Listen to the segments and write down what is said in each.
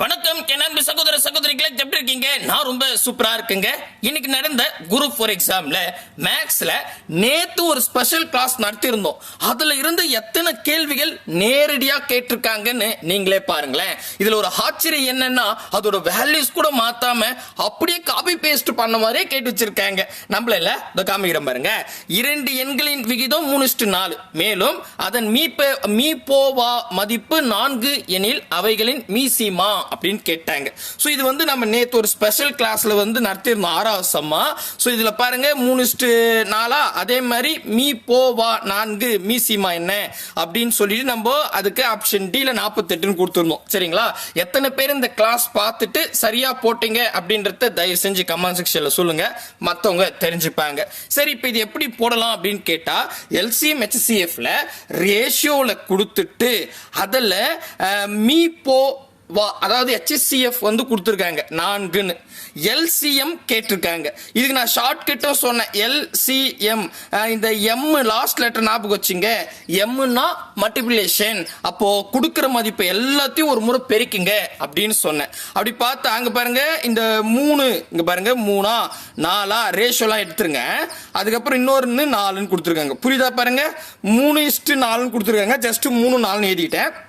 வணக்கம் என் சகோதர சகோதரிகளை எப்படி இருக்கீங்க? நான் ரொம்ப சூப்பரா இருக்குங்க. இன்னைக்கு நடந்த குரூப் ஃபோர் எக்ஸாம்ல மேக்ஸ்ல நேத்து ஒரு ஸ்பெஷல் கிளாஸ் நடத்தியிருந்தோம். அதுல இருந்து எத்தனை கேள்விகள் நேரடியா கேட்டிருக்காங்கன்னு நீங்களே பாருங்களேன். இதுல ஒரு ஆச்சரியம் என்னன்னா அதோட வேல்யூஸ் கூட மாத்தாம அப்படியே காபி பேஸ்ட் பண்ண மாதிரியே கேட்டு வச்சிருக்காங்க. நம்மள இல்ல இந்த காமிக்கிறேன் பாருங்க. இரண்டு எண்களின் விகிதம் மூணு நாலு மேலும் அதன் மீ போவா மதிப்பு நான்கு எனில் அவைகளின் மீசிமா. அப்படின்னு கேட்டாங்க. ஸோ இது வந்து நம்ம நேற்று ஒரு ஸ்பெஷல் கிளாஸில் வந்து நடத்தியிருந்தோம் ஆறாவது சம்மா. ஸோ இதில் பாருங்கள் மூணு இஸ்டு நாலா அதே மாதிரி மீ போவா நான்கு மீசிமா என்ன? அப்படின்னு சொல்லிட்டு நம்ம அதுக்கு ஆப்ஷன் டியில் நாற்பத்தெட்டுன்னு கொடுத்துருந்தோம். சரிங்களா? எத்தனை பேர் இந்த கிளாஸ் பார்த்துட்டு சரியாக போட்டீங்க அப்படின்றத தயவு செஞ்சு கமெண்ட் செக்ஷனில் சொல்லுங்கள் மற்றவங்க தெரிஞ்சுப்பாங்க. சரி இப்போ இது எப்படி போடலாம் அப்படின்னு கேட்டால் எல்சிஎம் ஹெச்சிஎஃப்ல ரேஷியோவில் கொடுத்துட்டு அதில் மீ போ அதாவது ஹெச்எஸ்சிஎஃப் வந்து கொடுத்துருக்காங்க. நான்குன்னு. எல்சிஎம் கேட்டிருக்காங்க. இதுக்கு நான் ஷார்ட்கட்டும் சொன்னேன். எல்சிஎம் இந்த எம் லாஸ்ட் லெட்டர் ஞாபகம் வச்சுங்க. எம்னா மல்டிபிளேஷன் அப்போ கொடுக்குற மதிப்பு எல்லாத்தையும் ஒரு முறை பெருக்குங்க அப்படின்னு சொன்னேன். அப்படி பார்த்தா அங்கே பாருங்க இந்த மூணு இங்கே பாருங்க மூணா நாலா ரேஷோலாம் எடுத்துருங்க. அதுக்கப்புறம் இன்னொரு நாலுன்னு கொடுத்துருக்காங்க. புரியுதா பாருங்க? மூணு இஸ்ட்டு நாலுன்னு கொடுத்துருக்காங்க. ஜஸ்ட் மூணு நாலுன்னு எழுதிட்டேன்.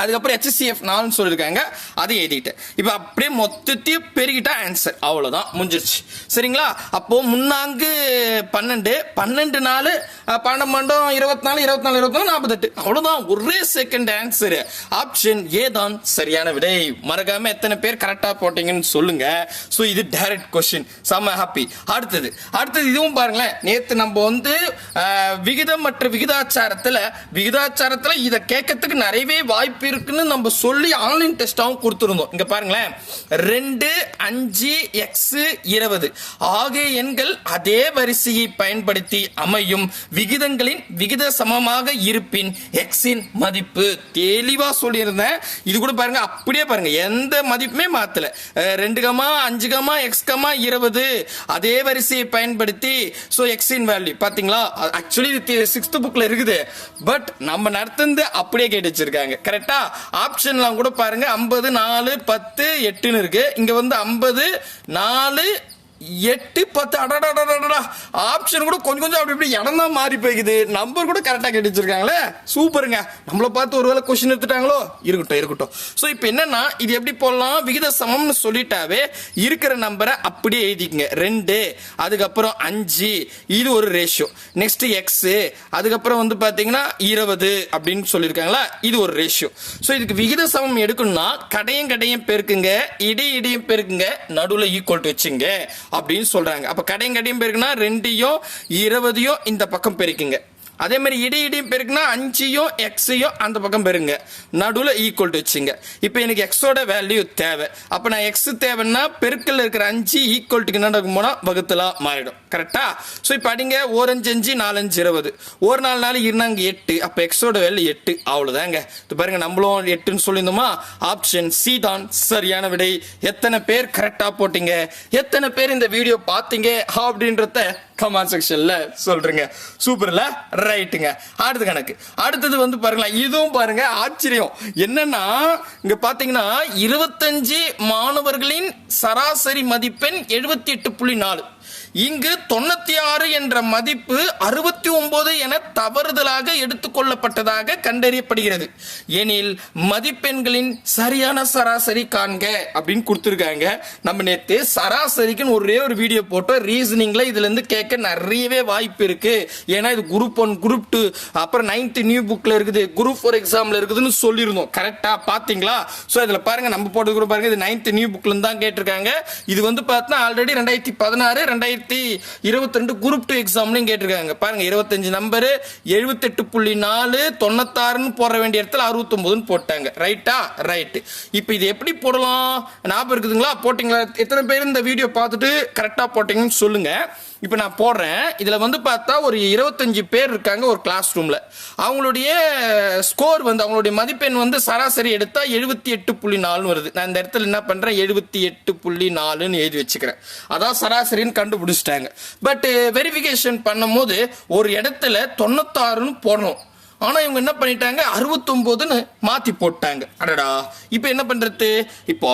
அதுக்கப்புறம் ஹெச்சிஎஃப் நாலுன்னு சொல்லியிருக்காங்க. அதை எழுதிட்டேன் இப்போ அப்படியே மொத்தத்தையும் பெருகிட்டா ஆன்சர் அவ்வளோதான் முடிஞ்சிருச்சு. சரிங்களா? அப்போது முன்னாங்கு பன்னெண்டு. பன்னெண்டு நாலு பன்னெண்டு மண்டம் இருபத்தி நாலு இருபத்தி நாலு இருபத்தி நாலு நாற்பத்தெட்டு. அவ்வளோதான் ஒரே செகண்ட் ஆன்சர் ஆப்ஷன் ஏ தான் சரியான விடை. மறக்காமல் எத்தனை பேர் கரெக்டாக போட்டீங்கன்னு சொல்லுங்க. ஸோ இது டைரக்ட் கொஸ்டின் செம்ம ஹாப்பி அடுத்தது. அடுத்தது இதுவும் பாருங்களேன். நேற்று நம்ம வந்து விகிதம் மற்றும் விகிதாச்சாரத்தில் விகிதாச்சாரத்தில் இதை கேட்கறதுக்கு நிறையவே வாய்ப்பு இருக்குன்னு நம்ம சொல்லி ஆன்லைன் டெஸ்டாகவும் கொடுத்துருந்தோம். இங்கே பாருங்களேன். ரெண்டு அஞ்சு எக்ஸ் இருபது. ஆகிய எண்கள் அதே வரிசையை பயன்படுத்தி அமையும். விகிதங்களின் விகித சமமாக இருப்பின் எக்ஸின் மதிப்பு. தெளிவாக சொல்லியிருந்தேன். இது கூட பாருங்க அப்படியே பாருங்க. எந்த மதிப்புமே மாத்தல. ரெண்டு கமா அஞ்சு கமா எக்ஸ் கமா இருபது. அதே வரிசையை பயன்படுத்தி ஸோ எக்ஸின் வேல்யூ பார்த்தீங்களா ஆக்சுவலி இது சிக்ஸ்த் புக்கில் இருக்குது. பட் நம்ம நடத்துந்து அப்படியே கேட்டு வச்சிருக்காங்க. கரெக்டா ஆப்ஷன்லாம் கூட பாருங்க. ஐம்பது நாலு பத்து எட்டுன்னு இருக்கு. இங்க வந்து ஐம்பது நாலு எட்டு பத்து அடடா ஆப்ஷன் கூட கொஞ்சம் கொஞ்சம் அப்படி இப்படி இடம் தான் மாறி போய்க்குது. நம்பர் கூட கரெக்டாக கேட்டு சூப்பருங்க நம்மளை பார்த்து ஒரு வேளை கொஸ்டின் எடுத்துட்டாங்களோ? இருக்கட்டும் இருக்கட்டும். ஸோ இப்போ என்னன்னா இது எப்படி போடலாம்? விகித சமம்னு சொல்லிட்டாவே இருக்கிற நம்பரை அப்படியே எழுதிக்கங்க. ரெண்டு அதுக்கப்புறம் அஞ்சு. இது ஒரு ரேஷியோ நெக்ஸ்ட் எக்ஸ் அதுக்கப்புறம் வந்து பார்த்தீங்கன்னா இருபது அப்படின்னு சொல்லியிருக்காங்களா? இது ஒரு ரேஷியோ ஸோ இதுக்கு விகித சமம் எடுக்கணும்னா கடையும் கடையும் பெருக்குங்க. இடை இடையும் பெருக்குங்க. நடுவில் ஈக்குவல் டு வச்சுங்க. அப்படின்னு சொல்றாங்க. அப்ப கடையும் கடையும் பெருக்குன்னா ரெண்டையும் இருபதையும் இந்த பக்கம் பெருக்குங்க. அதே மாதிரி இடி இடையும் பெருக்குன்னா அஞ்சையும் எக்ஸையும் அந்த பக்கம் பெருங்க நடுவில் ஈக்குவல் டு வச்சுங்க. இப்போ எனக்கு எக்ஸோட வேல்யூ தேவை. அப்போ நான் எக்ஸ் தேவைன்னா பெருக்கல்ல இருக்கிற அஞ்சு ஈக்குவல் டுக்கு என்ன நடக்கும் போனால் வகுத்தலாக மாறிடும். கரெக்டா ஸோ இப்போ அடிங்க. ஓரஞ்சு அஞ்சு நாலஞ்சு இருபது. ஒரு நாலு நாள் இருந்தாங்க எட்டு. அப்போ எக்ஸோட வேல்யூ எட்டு. அவ்வளோதாங்க இப்போ பாருங்க நம்மளும் எட்டுன்னு சொல்லியிருந்தோமா? ஆப்ஷன் சி தான். சரியான விடை. எத்தனை பேர் கரெக்டாக போட்டீங்க? எத்தனை பேர் இந்த வீடியோ பார்த்தீங்க? அப்படின்றத கமெண்ட் செக்ஷன்ல சொல்றீங்க. சூப்பர்ல ரைட்டுங்க அடுத்த கணக்கு. அடுத்தது வந்து பாருங்களேன் இதுவும் பாருங்க ஆச்சரியம். என்னன்னா இங்க பாத்தீங்கன்னா இருபத்தஞ்சு மாணவர்களின் சராசரி மதிப்பெண் எழுபத்தி எட்டு புள்ளி நாலு. இங்கு தொண்ணூத்தி ஆறு என்ற மதிப்பு அறுபத்தி ஒன்பது என தவறுதலாக எடுத்துக்கொள்ளப்பட்டதாக கண்டறியப்படுகிறது. எனில் மதிப்பெண்களின் சரியான சராசரி காண்க அப்படின்னு கொடுத்துருக்காங்க. நம்ம நேத்து சராசரிக்குன்னு ஒரே ஒரு வீடியோ போட்டோம். ரீசனிங்ல இதுல இருந்து கேட்க நிறையவே வாய்ப்பு இருக்கு. ஏன்னா இது குரூப் ஒன் குரூப் டூ அப்புறம் நைன்த் நியூ புக்ல இருக்குது. குரூப் ஃபோர் எக்ஸாம்ல இருக்குதுன்னு சொல்லியிருந்தோம். கரெக்டா பாத்தீங்களா ஸோ இதுல பாருங்க நம்ம போட்டது பாருங்க. இது நைன்த் நியூ புக்ல தான் கேட்டிருக்காங்க. இது வந்து பார்த்தா ஆல்ரெடி ரெண்டாயிரத்தி பதினாறு ரெண்டாயிரத்தி இருபத்தி ரெண்டு குரூப் டூ எக்ஸாம்லையும் கேட்டிருக்காங்க. பாருங்க இருபத்தஞ்சு நம்பரு எழுபத்தெட்டு புள்ளி நாலு தொண்ணூத்தாறுன்னு போட வேண்டிய இடத்துல அறுபத்தொம்போதுன்னு போட்டாங்க. ரைட்டா ரைட்டு இப்போ இது எப்படி போடலாம்? ஞாபகம் இருக்குதுங்களா? போட்டிங்களா? எத்தனை பேர் இந்த வீடியோ பார்த்துட்டு கரெக்டாக போட்டிங்கன்னு சொல்லுங்கள் இப்போ நான் போடுறேன். இதில் வந்து பார்த்தா ஒரு இருபத்தஞ்சி பேர் இருக்காங்க ஒரு கிளாஸ் ரூமில் அவங்களுடைய ஸ்கோர் வந்து அவங்களுடைய மதிப்பெண் வந்து சராசரி எடுத்தால் எழுபத்தி எட்டு புள்ளி நாலுன்னு வருது. நான் இந்த இடத்துல என்ன பண்ணுறேன் எழுபத்தி எட்டு புள்ளி நாலுன்னு எழுதி வச்சுக்கிறேன். அதான் சராசரின்னு கண்டுபிடிச்சிட்டாங்க. பட் வெரிஃபிகேஷன் பண்ணும்போது ஒரு இடத்துல தொண்ணூத்தாறுன்னு போடணும். ஆனால் இவங்க என்ன பண்ணிட்டாங்க? அறுபத்தொம்போதுன்னு மாற்றி போட்டாங்க. அடடா. இப்போ என்ன பண்ணுறது இப்போ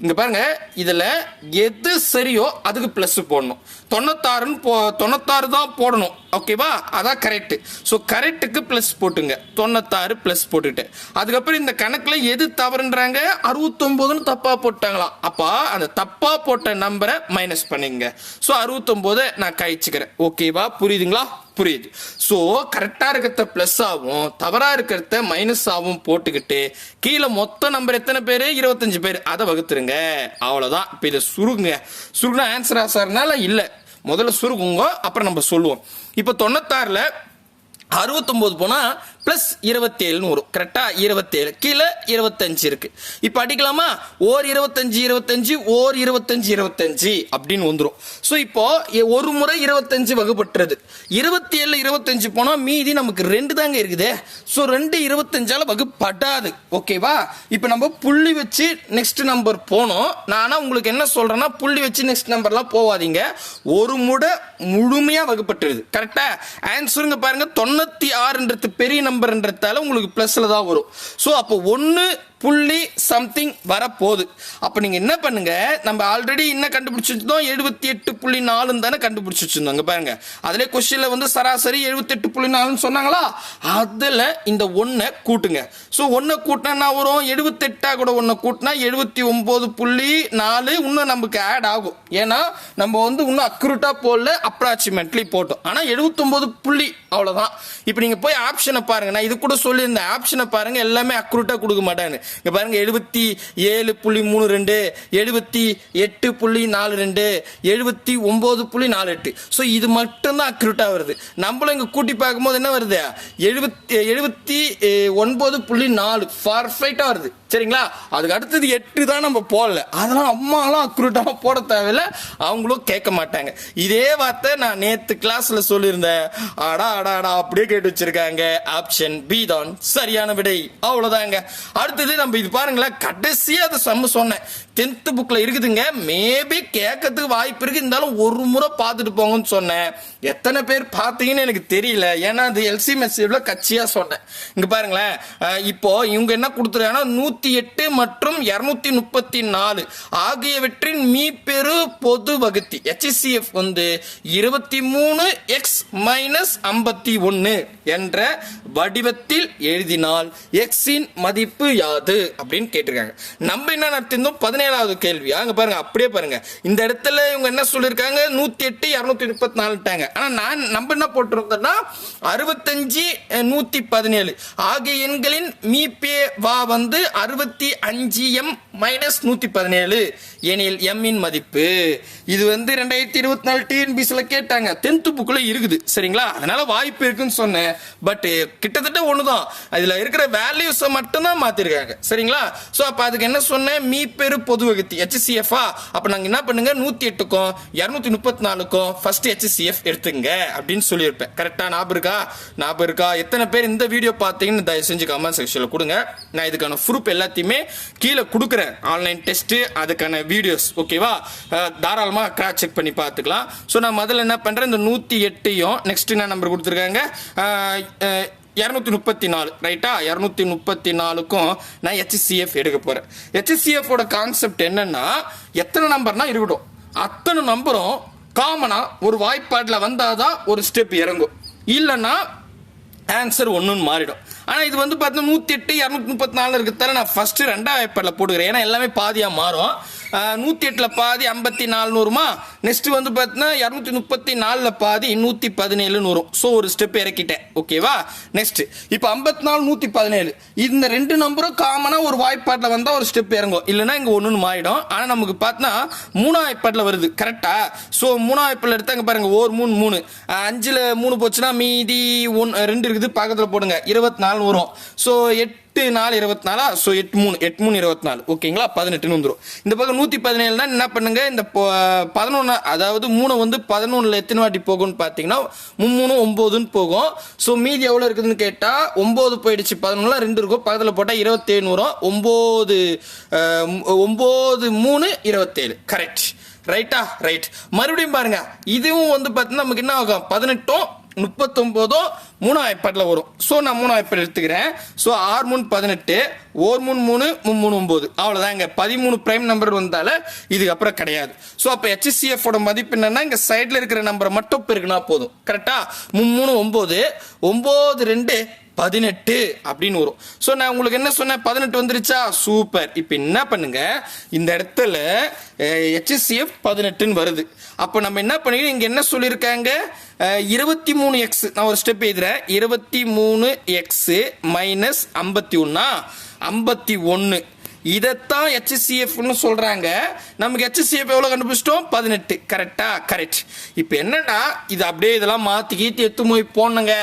இங்க பாருங்க இதுல எது சரியோ அதுக்கு பிளஸ் போடணும். தொண்ணூத்தாறுன்னு போ தொண்ணூத்தாறு தான் போடணும். ஓகேவா அதான் கரெக்ட் ஸோ கரெக்டுக்கு ப்ளஸ் போட்டுங்க. தொண்ணூத்தாறு ப்ளஸ் போட்டுட்டு. அதுக்கப்புறம் இந்த கணக்கில் எது தவறுன்றாங்க? அறுபத்தொம்போதுன்னு தப்பாக போட்டாங்களாம். அப்போ அந்த தப்பாக போட்ட நம்பரை மைனஸ் பண்ணிங்க. ஸோ அறுபத்தொம்போதை நான் கழிச்சுக்கிறேன். ஓகேவா புரியுதுங்களா? புரியுது. ஸோ கரெக்டாக இருக்கிறத ப்ளஸ் ஆகும் தவறாக இருக்கிறத மைனஸ் ஆகும் போட்டுக்கிட்டு கீழே மொத்த நம்பர் எத்தனை பேர்? இருபத்தஞ்சு பேர். அதை வகுத்துருங்க. அவ்வளோதான் இப்போ இதை சுருங்க சுருங்க ஆன்சர் ஆசார்னால இல்லை. முதல்ல சுருக்குங்க அப்புறம் நம்ம சொல்லுவோம். இப்போ தொண்ணூத்தாறில் அறுபத்தொம்போது போனால் ப்ளஸ் இருபத்தேழுன்னு வரும் கரெக்டாக இருபத்தேழு. கீழே இருபத்தஞ்சு இருக்கு. இப்போ அடிக்கலாமா? ஓர் இருபத்தஞ்சு இருபத்தஞ்சு ஓர் இருபத்தஞ்சு இருபத்தஞ்சு அப்படின்னு வந்துடும் ஸோ இப்போ ஒரு முறை இருபத்தஞ்சு வகுப்பட்டுறது இருபத்தி ஏழு இருபத்தஞ்சு போனால் மீதி நமக்கு ரெண்டு தாங்க இருக்குது. ஸோ ரெண்டு இருபத்தஞ்சால வகுப்படாது ஓகேவா இப்போ நம்ம புள்ளி வச்சு நெக்ஸ்ட் நம்பர் போனோம். நானா உங்களுக்கு என்ன சொல்றேன்னா புள்ளி வச்சு நெக்ஸ்ட் நம்பர்லாம் போவாதீங்க. ஒரு முறை முழுமையாக வகுப்பட்டுருது. கரெக்டா ஆன்சருங்க பாருங்க. தொண்ணூத்தி ஆறுன்றது பெரிய நம்பர்ன்றதால உங்களுக்கு ப்ளஸில் தான் வரும். ஸோ அப்போ ஒன்று புள்ளி சம்திங் வரப்போகுது. அப்போ நீங்கள் என்ன பண்ணுங்க? நம்ம ஆல்ரெடி என்ன கண்டுபிடிச்சிருந்தோம்? எழுபத்தி எட்டு புள்ளி நாலுன்னு தானே கண்டுபிடிச்சி வச்சிருந்தோம் இங்க பாருங்க. அதிலே கொஸ்டினில் வந்து சராசரி எழுபத்தெட்டு புள்ளி நாலுன்னு சொன்னாங்களா? அதில் இந்த ஒன்றை கூட்டுங்க. ஸோ ஒன்றை கூட்டினா என்ன வரும்? எழுபத்தெட்டாக கூட ஒன்றை கூட்டினா எழுபத்தி ஒம்பது புள்ளி நாலு இன்னும் நமக்கு ஆட் ஆகும். ஏன்னா நம்ம வந்து இன்னும் அக்யூரட்டாக போடல அப்ராக்சிமேட்லி போட்டோம். ஆனால் எழுபத்தொம்போது புள்ளி அவ்வளோதான் இப்போ நீங்கள் போய் ஆப்ஷனை பாருங்க. நான் இது கூட சொல்லியிருந்தேன். ஆப்ஷனை பாருங்க. எல்லாமே அக்யூரட்டாக கொடுக்க மாட்டாங்க இங்க பாருங்க எழுபத்தி ஏழு புள்ளி மூணு ரெண்டு எழுபத்தி எட்டு புள்ளி நாலு ரெண்டு எழுபத்தி ஒன்பது புள்ளி நாலு எட்டு. ஸோ இது மட்டும்தான் அக்யூரேட்டாக வருது. நம்மளும் இங்கே கூட்டி பார்க்கும்போது என்ன வருது? எழுபத்தி எழுபத்தி ஒன்பது புள்ளி நாலு. பர்ஃபெக்டாக வருது. சரிங்களா? அதுக்கு அடுத்தது எட்டு தான் நம்ம போடல. அதெல்லாம் அம்மாலாம் அக்யூரேட்டாக போட தேவையில்ல. அவங்களும் கேட்க மாட்டாங்க. இதே வார்த்தை நான் நேத்து கிளாஸ்ல சொல்லியிருந்தேன். அடா அடா அடா அப்படியே கேட்டு வச்சிருக்காங்க. ஆப்ஷன் பி தான். சரியான விடை. அவ்வளவுதாங்க. அடுத்தது நம்ம இது பாருங்களேன் கடைசியாக அதை சம்ம சொன்னேன். டென்த்து புக்கில் இருக்குதுங்க. மேபி கேட்கறதுக்கு வாய்ப்பு இருக்குது இருந்தாலும் ஒரு முறை பார்த்துட்டு போங்கன்னு சொன்னேன். எத்தனை பேர் பார்த்தீங்கன்னு எனக்கு தெரியல. ஏன்னா அது எல்சி மெசேஜில் கட்சியாக சொன்னேன். இங்கே பாருங்களேன். அஹ் இப்போ இவங்க என்ன கொடுத்துருக்காங்கன்னா நூற்றி எட்டு மற்றும் இரநூத்தி முப்பத்தி நாலு ஆகியவற்றின் மீப்பெரு பொது வகுத்தி HCF வந்து இருபத்தி மூணு எக்ஸ் மைனஸ் ஐம்பத்தி ஒன்று என்ற வடிவத்தில் எழுதினால் எக்ஸின் மதிப்பு யாது? அப்படின்னு கேட்டிருக்காங்க. நம்ம என்ன நடத்திருந்தோம்? பதினேழாவது கேள்வி அங்கே பாருங்க அப்படியே பாருங்க. இந்த இடத்துல இவங்க என்ன சொல்லியிருக்காங்க? நூத்தி எட்டு இருநூத்தி முப்பத்தி நாலுட்டாங்க ஆனா நான் நம்ம என்ன போட்டிருந்தோம்னா அறுபத்தஞ்சு நூற்றி நூத்தி பதினேழு. ஆகிய எண்களின் மீபே வா வந்து அறுபத்தி அஞ்சு எம் மைனஸ் நூத்தி பதினேழு. எனில் எம் இன் மதிப்பு. இது வந்து ரெண்டாயிரத்தி இருபத்தி நாலு டிஎன்பிசில கேட்டாங்க. டென்த்து புக்கில் இருக்குது. சரிங்களா? அதனால வாய்ப்பு இருக்குன்னு சொன்னேன். பட் கிட்டத்தட்ட ஒண்ணுதான். அதுல இருக்கிற வேல்யூஸை மட்டும்தான் மாத்திருக்காங்க சரிங்களா? ஸோ அப்போ அதுக்கு என்ன சொன்னேன்? மீ பெரு பொது வகுத்தி ஹெச்சிஎஃப்ஆ அப்போ நாங்கள் என்ன பண்ணுங்க? நூற்றி எட்டுக்கும் இரநூத்தி முப்பத்தி நாலுக்கும் ஃபர்ஸ்ட் ஹெச்சிஎஃப் எடுத்துங்க அப்படின்னு சொல்லியிருப்பேன். கரெக்டாக ஞாபகம் இருக்கா? ஞாபகம் இருக்கா? எத்தனை பேர் இந்த வீடியோ பார்த்தீங்கன்னு தயவு செஞ்சு கமெண்ட் செக்ஷனில் கொடுங்க. நான் இதுக்கான ப்ரூஃப் எல்லாத்தையுமே கீழே கொடுக்குறேன். ஆன்லைன் டெஸ்ட்டு அதுக்கான வீடியோஸ் ஓகேவா தாராளமாக கிராக் செக் பண்ணி பார்த்துக்கலாம். ஸோ நான் முதல்ல என்ன பண்ணுறேன் இந்த நூற்றி எட்டையும் நெக்ஸ்ட் என்ன நம்பர் கொடுத்துருக்காங்க? இரநூத்தி முப்பத்தி நாலு ரைட்டா இரநூத்தி முப்பத்தி நாலுக்கும் நான் ஹெச்சிஎஃப் எடுக்க போறேன். ஹெச்சிசிஎஃபோட கான்செப்ட் என்னன்னா எத்தனை நம்பர்னா இருக்கட்டும். அத்தனை நம்பரும் காமனா ஒரு வாய்ப்பாட்டில் வந்தாதான் ஒரு ஸ்டெப் இறங்கும். இல்லைன்னா ஆன்சர் ஒன்றுன்னு மாறிடும். ஆனால் இது வந்து பார்த்தீங்கன்னா நூற்றி எட்டு இரநூத்தி முப்பத்தி நாலு இருக்கிறதால நான் ஃபஸ்ட்டு ரெண்டாம் வாய்ப்பாடில் போட்டுக்கிறேன். ஏன்னா எல்லாமே பாதியாக மாறும். நூற்றி எட்டில் பாதி ஐம்பத்தி நாலுநூறுமா? வருமா நெக்ஸ்ட் வந்து பார்த்தீங்கன்னா இரநூத்தி முப்பத்தி நாலில் பாதி நூற்றி பதினேழுன்னு வரும் ஸோ ஒரு ஸ்டெப் இறக்கிட்டேன். ஓகேவா நெக்ஸ்ட் இப்போ ஐம்பத்தி நாலு நூற்றி பதினேழு. இந்த ரெண்டு நம்பரும் காமனாக ஒரு வாய்ப்பாட்டில் வந்தால் ஒரு ஸ்டெப் இறங்கும். இல்லைன்னா இங்கே ஒன்றுன்னு மாறிடும். ஆனால் நமக்கு பார்த்தா மூணாம் வாய்ப்பாட்டில் வருது. கரெக்டா ஸோ மூணாம் வாய்ப்பாட்டில் எடுத்தாங்க பாருங்கள் ஓர் மூணு மூணு. அஞ்சில் மூணு போச்சுன்னா மீதி ஒன் ரெண்டு இருக்குது. பக்கத்தில் போடுங்க. இருபத்தி நாலு வரும் ஸோ எட்டு எட்டு நாலு இருபத்தி நாலா ஸோ எட்டு மூணு எட்டு மூணு இருபத்தி நாலு. ஓகேங்களா? பதினெட்டுன்னு வந்துடும் இந்த பக்கம் நூற்றி பதினேழுனா என்ன பண்ணுங்க? இந்த பதினொன்று அதாவது மூணு வந்து பதினொன்றில் எத்தனை வாட்டி போகும்னு பார்த்தீங்கன்னா மும்மூணு ஒம்போதுன்னு போகும். ஸோ மீதி எவ்வளோ இருக்குதுன்னு கேட்டால் ஒம்பது போயிடுச்சு பதினொன்றுலாம் ரெண்டு இருக்கும். பக்கத்தில் போட்டால் இருபத்தேழு வரும். ஒம்பது ஒம்பது மூணு இருபத்தேழு. கரெக்ட் ரைட்டா ரைட் மறுபடியும் பாருங்க. இதுவும் வந்து பார்த்தீங்கன்னா நமக்கு என்ன ஆகும்? பதினெட்டும் முப்பத்தொம்போதும் மூணாம் ஐப்பாட்டில் வரும். ஸோ நான் மூணாம் வாய்ப்பாடு எடுத்துக்கிறேன். ஸோ ஆறு மூணு பதினெட்டு ஓர் மூணு மூணு மூணு ஒம்பது. அவ்வளோதாங்க பதிமூணு பிரைம் நம்பர் வந்தால இதுக்கப்புறம் கிடையாது. ஸோ அப்போ ஹெச்சிசிஎஃபோட மதிப்பு என்னன்னா இங்கே சைடில் இருக்கிற நம்பரை மட்டும் பெருக்கினா போதும். கரெக்டாக மூணு ஒம்பது ஒம்பது ரெண்டு பதினெட்டு அப்படின்னு வரும். ஸோ நான் உங்களுக்கு என்ன சொன்னேன்? பதினெட்டு வந்துருச்சா? சூப்பர் இப்போ என்ன பண்ணுங்க? இந்த இடத்துல ஹெச்எஸ்சிஎஃப் பதினெட்டுன்னு வருது. அப்போ நம்ம என்ன பண்ணிக்கணும்? இங்கே என்ன சொல்லியிருக்காங்க? இருபத்தி மூணு எக்ஸ் நான் ஒரு ஸ்டெப் எழுதுறேன். இருபத்தி மூணு எக்ஸு மைனஸ் ஐம்பத்தி ஒன்றா ஐம்பத்தி ஒன்று இதைத்தான் ஹெச்சிசிஎஃப்னு சொல்கிறாங்க நமக்கு ஹெச்சிசிஎஃப் எவ்வளோ கண்டுபிடிச்சிட்டோம்? பதினெட்டு. கரெக்டா கரெக்ட் இப்போ என்னன்னா இது அப்படியே இதெல்லாம் மாற்றி கீத்தி எத்து போய் போடணுங்க.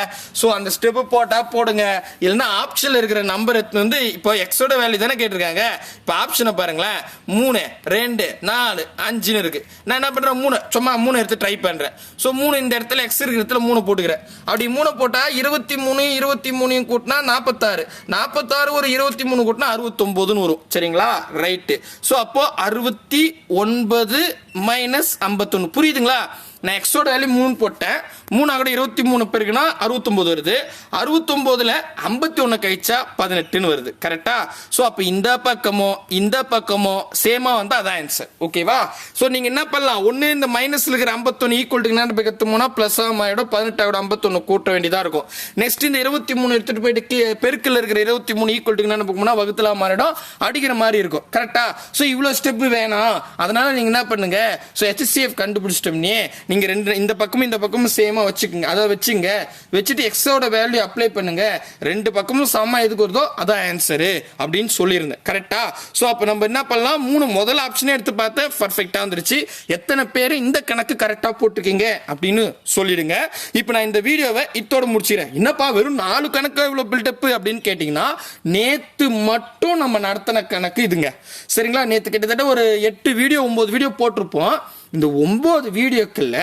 ஸோ அந்த ஸ்டெப்பு போட்டால் போடுங்க. இல்லைன்னா ஆப்ஷனில் இருக்கிற நம்பர் எடுத்து வந்து இப்போ எக்ஸோட வேல்யூ தானே கேட்டிருக்காங்க? இப்போ ஆப்ஷனை பாருங்களேன். மூணு ரெண்டு நாலு அஞ்சுன்னு இருக்குது நான் என்ன பண்ணுறேன் மூணு. சும்மா மூணு எடுத்து ட்ரை பண்ணுறேன் ஸோ மூணு இந்த இடத்துல எக்ஸ் இருக்கிற இடத்துல மூணு போட்டுக்கிறேன். அப்படி மூணு போட்டால் இருபத்தி மூணு இருபத்தி மூணையும் கூட்டினா நாற்பத்தாறு நாற்பத்தாறு ஒரு இருபத்தி மூணு கூட்டினா அறுபத்தொம்போதுன்னு வரும். சரிங்களா? ரைட்டு ஸோ அப்போது அறுபத்தி ஒன்பது மைனஸ் ஐம்பத்தொன்று புரியுதுங்களா? நான் எக்ஸோட வேல்யூ மூணு போட்டேன். மூணு கூட இருபத்தி மூணு பேருக்குன்னா அறுபத்தொம்போது வருது. அறுபத்தொம்போதில் ஐம்பத்தி ஒன்று கழிச்சா பதினெட்டுன்னு வருது. கரெக்டாக ஸோ அப்போ இந்த பக்கமோ இந்த பக்கமோ சேமாக வந்து அதான் ஆன்சர் ஓகேவா ஸோ நீங்கள் என்ன பண்ணலாம்? ஒன்று இந்த மைனஸில் இருக்கிற ஐம்பத்தொன்று ஈக்குவல் டு பக்கத்து கற்றுமோனா ப்ளஸ் ஆகிடும் பதினெட்டாவோட ஐம்பத்தொன்று கூட்ட வேண்டியதாக இருக்கும். நெக்ஸ்ட் இந்த இருபத்தி மூணு எடுத்துகிட்டு போயிட்டு பெருக்கில் இருக்கிற இருபத்தி மூணு ஈக்குவல் டு என்ன போகும்னா மாறிடும் அடிக்கிற மாதிரி இருக்கும். கரெக்டாக ஸோ இவ்வளோ ஸ்டெப்பு வேணாம். அதனால் நீங்கள் என்ன பண்ணுங்கள் ஸோ ஹெச்சிஎஃப் கண்டுபிடிச்சிட்டோம்னே நீங்கள் ரெண்டு இந்த பக்கமும் இந்த பக்கமும் சேமாக வச்சுக்கோங்க. அதை வச்சுங்க. வச்சுட்டு எக்ஸோட வேல்யூ அப்ளை பண்ணுங்க. ரெண்டு பக்கமும் சமமாக எதுக்கு வருதோ அதான் ஆன்சரு அப்படின்னு சொல்லியிருந்தேன் கரெக்டா ஸோ அப்போ நம்ம என்ன பண்ணலாம்? மூணு முதல் ஆப்ஷனே எடுத்து பார்த்து பர்ஃபெக்டாக வந்துருச்சு. எத்தனை பேர் இந்த கணக்கு கரெக்டாக போட்டிருக்கீங்க? அப்படின்னு சொல்லிடுங்க. இப்போ நான் இந்த வீடியோவை இத்தோட முடிச்சிடுறேன் என்னப்பா வெறும் நாலு கணக்கு இவ்வளோ பில்டப் அப்படின்னு கேட்டிங்கன்னா நேற்று மட்டும் நம்ம நடத்தின கணக்கு இதுங்க. சரிங்களா? நேற்று கிட்டத்தட்ட ஒரு எட்டு வீடியோ ஒம்பது வீடியோ போட்டிருப்போம். இந்த ஒம்பது வீடியோக்குள்ள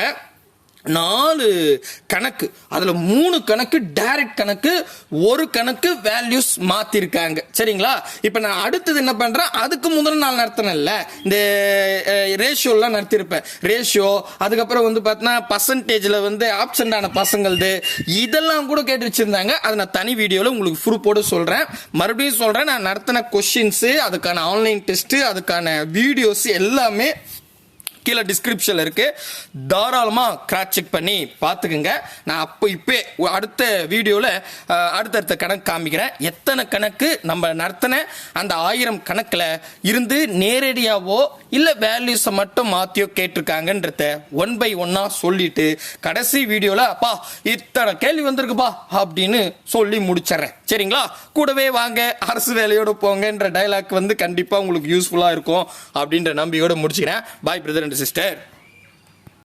நாலு கணக்கு அதில் மூணு கணக்கு டைரக்ட் கணக்கு ஒரு கணக்கு வேல்யூஸ் மாற்றிருக்காங்க சரிங்களா? இப்போ நான் அடுத்தது என்ன பண்ணுறேன் அதுக்கு முதல் நாள் நடத்தினேன்ல. இந்த ரேஷியோலாம் நடத்தியிருப்பேன். ரேஷியோ அதுக்கப்புறம் வந்து பார்த்தீங்கன்னா பர்சன்டேஜில் வந்து ஆப்சண்டான பசங்களது இதெல்லாம் கூட கேட்டு வச்சுருந்தாங்க. அதை நான் தனி வீடியோவில் உங்களுக்கு ப்ரூஃபோடு சொல்கிறேன் மறுபடியும் சொல்கிறேன் நான் நடத்தின கொஷின்ஸு அதுக்கான ஆன்லைன் டெஸ்ட்டு அதுக்கான வீடியோஸ் எல்லாமே கீழே டிஸ்கிரிப்ஷனில் இருக்கு. தாராளமாக கிராக் செக் பண்ணி பார்த்துக்குங்க. நான் அப்போ இப்போ அடுத்த வீடியோவில் அடுத்தடுத்த கணக்கு காமிக்கிறேன். எத்தனை கணக்கு நம்ம நடத்தின அந்த ஆயிரம் கணக்கில் இருந்து நேரடியாவோ இல்லை வேல்யூஸை மட்டும் மாற்றியோ கேட்டிருக்காங்கன்றத ஒன் பை ஒன்னாக சொல்லிட்டு கடைசி வீடியோவில் அப்பா இத்தனை கேள்வி வந்திருக்குப்பா அப்படின்னு சொல்லி முடிச்சிடுறேன். சரிங்களா? கூடவே வாங்க அரசு வேலையோட போங்கன்ற டைலாக் வந்து கண்டிப்பாக உங்களுக்கு யூஸ்ஃபுல்லாக இருக்கும் அப்படின்ற நம்பிக்கையோடு முடிச்சுக்கிறேன். Bye brother is dead.